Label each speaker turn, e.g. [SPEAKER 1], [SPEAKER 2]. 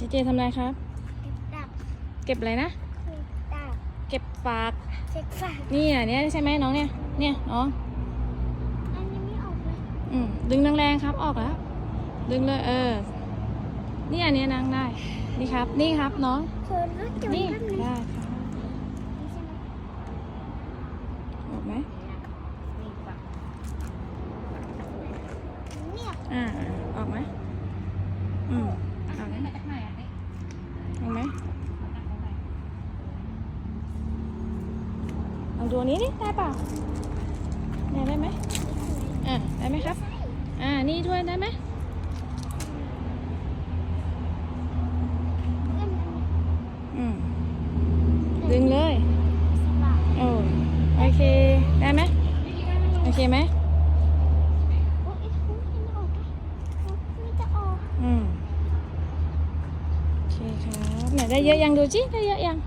[SPEAKER 1] เจเจทำอะไรครับ
[SPEAKER 2] เก็บดัก
[SPEAKER 1] เก็บอะไรนะ
[SPEAKER 2] เก็บดัก
[SPEAKER 1] เก็บฝาก
[SPEAKER 2] เช็คฝาก
[SPEAKER 1] นี่อะเนี่ยใช่ไหมน้องเนี่ย เนี่ยน้อง
[SPEAKER 2] อันนี้ไม่ออกเลย
[SPEAKER 1] อืมดึงแรงๆครับ ออกแล้ว ดึงเลย เออ นี่อันนี้นั่งได้ นี่ครับ นี่ครับน้อง
[SPEAKER 2] เธอรถจอด
[SPEAKER 1] นี่
[SPEAKER 2] แป๊บนึง
[SPEAKER 1] ได้ครับออกไหม
[SPEAKER 2] เนี่ย
[SPEAKER 1] อ่า ออกไหมอืมออกไหมออกไหม ลองดูอันนี้ดิได้เปล่าเนี่ยได้ไหมอ่าได้ไหมครับ อ่า นี่ถ้วยได้ไหม
[SPEAKER 2] เล่น
[SPEAKER 1] อืมดึงเลย
[SPEAKER 2] สบาย
[SPEAKER 1] โอ้โอเค ได้ไหมโอเคไหม
[SPEAKER 2] โอ้ยไม่ออกเลยไม่จะออก
[SPEAKER 1] อืมโอเคครับเนี่ยได้เยอะยังดูจิได้เยอะยัง